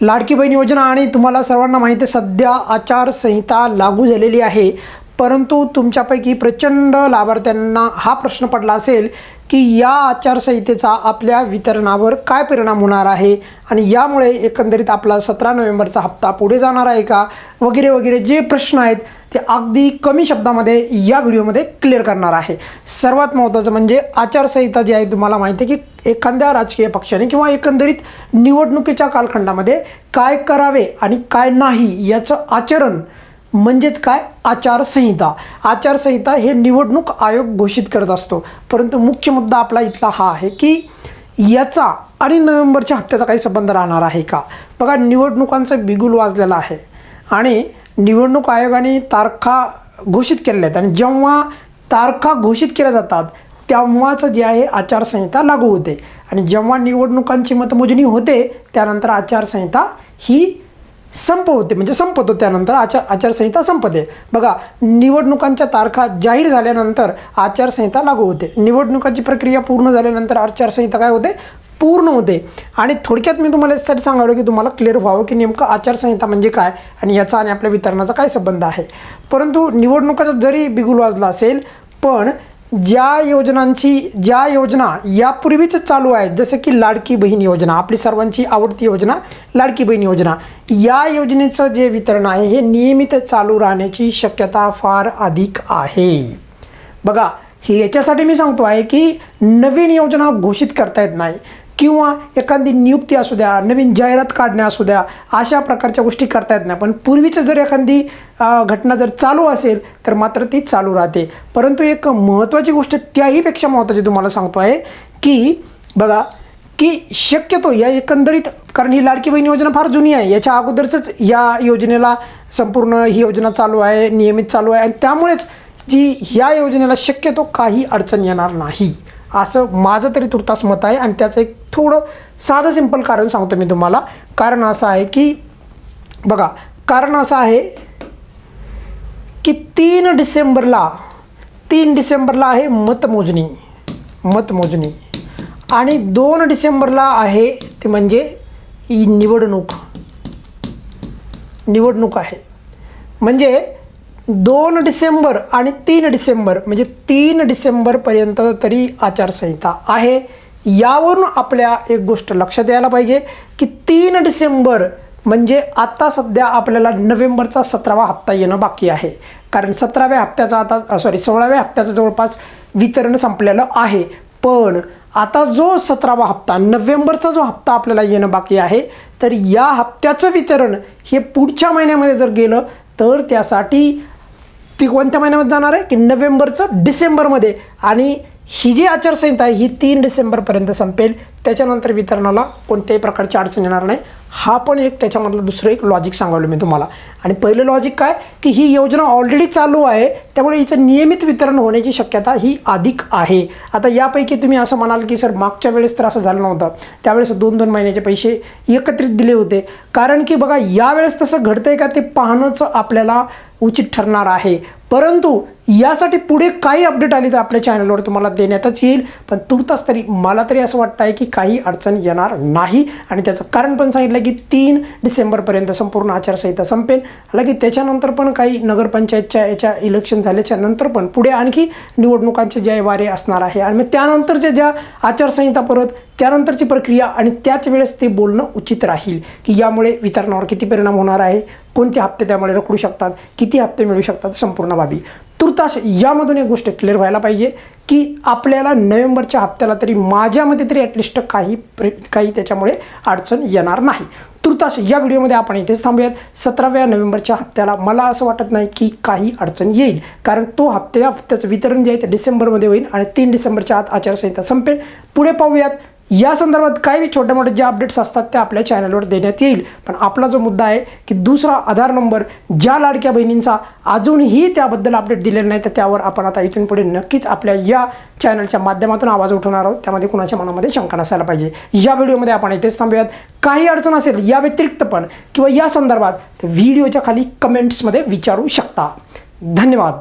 लाडकी बहीण योजना आणि तुम्हाला सर्वांना माहिती आहे सध्या आचारसंहिता लागू झालेली आहे. परंतु तुमच्यापैकी प्रचंड लाभार्थ्यांना हा प्रश्न पडला असेल की या आचारसंहितेचा आपल्या वितरणावर काय परिणाम होणार आहे आणि यामुळे एकंदरीत आपला सतरा नोव्हेंबरचा हप्ता पुढे जाणार आहे का? वगैरे वगैरे जे प्रश्न आहेत ते अगदी कमी शब्दामध्ये या व्हिडिओमध्ये क्लिअर करणार आहे. सर्वात महत्त्वाचं म्हणजे आचारसंहिता जी आहे तुम्हाला माहिती आहे की एखाद्या राजकीय पक्षाने किंवा एकंदरीत निवडणुकीच्या कालखंडामध्ये काय करावे आणि काय नाही याचं आचरण म्हणजेच काय? आचारसंहिता. आचारसंहिता हे निवडणूक आयोग घोषित करत असतो. परंतु मुख्य मुद्दा आपला इथला हा आहे की याचा आणि नोव्हेंबरच्या हप्त्याचा काही संबंध राहणार आहे का? बघा निवडणुकांचं बिगुल वाजलेलं आहे. आणि निवडणूक आयोगाने तारखा घोषित केलेल्या आहेत. आणि जेव्हा तारखा घोषित केल्या जातात तेव्हाच जे आहे आचारसंहिता लागू होते. आणि जेव्हा निवडणुकांची मतमोजणी होते त्यानंतर आचारसंहिता ही संप होते म्हणजे संपतो त्यानंतर आचार आचारसंहिता संपते. बघा निवडणुकांच्या तारखा जाहीर झाल्यानंतर आचारसंहिता लागू होते. निवडणुकांची प्रक्रिया पूर्ण झाल्यानंतर आचारसंहिता काय होते? पूर्ण होते. आणि थोडक्यात मी तुम्हाला यासाठी सांगावं की तुम्हाला क्लिअर व्हावं की नेमकं आचारसंहिता म्हणजे काय आणि याचा आणि आपल्या वितरणाचा काय संबंध आहे. परंतु निवडणुकाचा जरी बिगुल वाजला असेल पण ज्या योजनांची ज्या योजना यापूर्वीच चालू आहेत जसं की लाडकी बहीण योजना आपली सर्वांची आवडती योजना लाडकी बहीण योजना या योजनेचं जे वितरण आहे हे नियमित चालू राहण्याची शक्यता फार अधिक आहे. बघा हे याच्यासाठी मी सांगतो आहे की नवीन योजना घोषित करता येत नाही. किंवा एखादी नियुक्ती असू द्या नवीन जाहिरात काढणे असू द्या अशा प्रकारच्या गोष्टी करता येत नाही. पण पूर्वीचं जर एखादी घटना जर चालू असेल तर मात्र ती चालू राहते. परंतु एक महत्त्वाची गोष्ट त्याहीपेक्षा महत्त्वाची तुम्हाला सांगतो आहे की बघा की शक्यतो या एकंदरीत कारण ही लाडकी बहीण योजना फार जुनी आहे. याच्या अगोदरच या योजनेला संपूर्ण ही योजना चालू आहे नियमित चालू आहे. आणि त्यामुळेच जी ह्या योजनेला शक्यतो काही अडचण येणार नाही. असं माझं तरी तुर्तास मत आहे आणि त्याचं एक थोडं साधं सिंपल कारण सांगतो मी तुम्हाला. कारण असं आहे की बघा कारण असं आहे की तीन डिसेंबरला तीन डिसेंबरला आहे मतमोजणी. मतमोजणी. आणि दोन डिसेंबरला आहे ते म्हणजे ही निवडणूक निवडणूक आहे. म्हणजे दोन डिसेंबर आणि तीन डिसेंबर म्हणजे तीन डिसेंबरपर्यंत तरी आचारसंहिता आहे. यावरून आपल्या एक गोष्ट लक्षात यायला पाहिजे की तीन डिसेंबर म्हणजे आता सध्या आपल्याला नोव्हेंबरचा सतरावा हप्ता येणं बाकी आहे. कारण सतराव्या हप्त्याचा आता सॉरी सोळाव्या हप्त्याचं जवळपास वितरण संपलेलं आहे. पण आता जो सतरावा हप्ता नोव्हेंबरचा जो हप्ता आपल्याला येणं बाकी आहे तर या हप्त्याचं वितरण हे पुढच्या महिन्यामध्ये जर गेलं तर त्यासाठी ती कोणत्या महिन्यामध्ये जाणार आहे? की नोव्हेंबरचं डिसेंबरमध्ये. आणि ही जी आचारसंहिता आहे ही तीन डिसेंबरपर्यंत संपेल. त्याच्यानंतर वितरणाला कोणत्याही प्रकारची अडचण येणार नाही. हा पण एक त्याच्यामधलं दुसरं एक लॉजिक सांगावलं मी तुम्हाला. आणि पहिलं लॉजिक काय? की ही योजना ऑलरेडी चालू आहे त्यामुळे हिचं नियमित वितरण होण्याची शक्यता ही अधिक आहे. आता यापैकी तुम्ही असं म्हणाल की सर मागच्या वेळेस तर असं झालं नव्हतं. त्यावेळेस दोन दोन महिन्याचे पैसे एकत्रित दिले होते. कारण की बघा यावेळेस तसं घडतंय का? ते पाहणंच आपल्याला उचित ठरणार आहे. परंतु यासाठी पुढे काही अपडेट आली तर आपल्या चॅनलवर तुम्हाला देण्यातच येईल. पण तुर्तास तरी मला तरी असं वाटतं आहे की काही अडचण येणार नाही. आणि त्याचं कारण पण सांगितलं की तीन डिसेंबरपर्यंत संपूर्ण आचारसंहिता संपेल. लगे त्याच्यानंतर पण काही नगरपंचायतच्या याच्या इलेक्शन झाल्याच्यानंतर पण पुढे आणखी निवडणुकांचे जय वारे असणार आहे. आणि त्यानंतरच्या ज्या आचारसंहिता परत त्यानंतरची प्रक्रिया आणि त्याच वेळेस ते बोलणं उचित राहील. की यामुळे वितरणावर किती परिणाम होणार आहे? कोणते हप्ते त्यामुळे रखडू शकतात? किती हप्ते मिळू शकतात? संपूर्ण बाबी. तुर्तास यामधून एक गोष्ट क्लिअर व्हायला पाहिजे की आपल्याला नोव्हेंबरच्या हप्त्याला तरी माझ्या मते तरी ॲटलिस्ट काही प्रे काही त्याच्यामुळे अडचण येणार नाही. तुर्तास या व्हिडिओमध्ये आपण इथेच थांबूयात. सतराव्या नोव्हेंबरच्या हप्त्याला मला असं वाटत नाही की काही अडचण येईल. कारण तो हप्त्या हप्त्याचं वितरण जे आहे ते डिसेंबरमध्ये होईल आणि तीन डिसेंबरच्या आत आचारसंहिता संपेल. पुढे पाहूयात. या संदर्भात काही छोटे मोठे जे अपडेट्स असतात ते आपल्या चॅनलवर देण्यात येईल. पण आपला जो मुद्दा आहे की दुसरा आधार नंबर ज्या लाडक्या बहिणींचा अजूनही त्याबद्दल अपडेट दिलेला नाही तर त्यावर आपण आता इथून पुढे नक्कीच आपल्या या चॅनलच्या माध्यमातून आवाज उठवणार आहोत. त्यामध्ये कुणाच्या मनामध्ये शंका नसायला पाहिजे. या व्हिडिओमध्ये आपण इथेच थांबूयात. काही अडचण असेल या व्यतिरिक्त पण किंवा या संदर्भात व्हिडिओच्या खाली कमेंट्समध्ये विचारू शकता. धन्यवाद.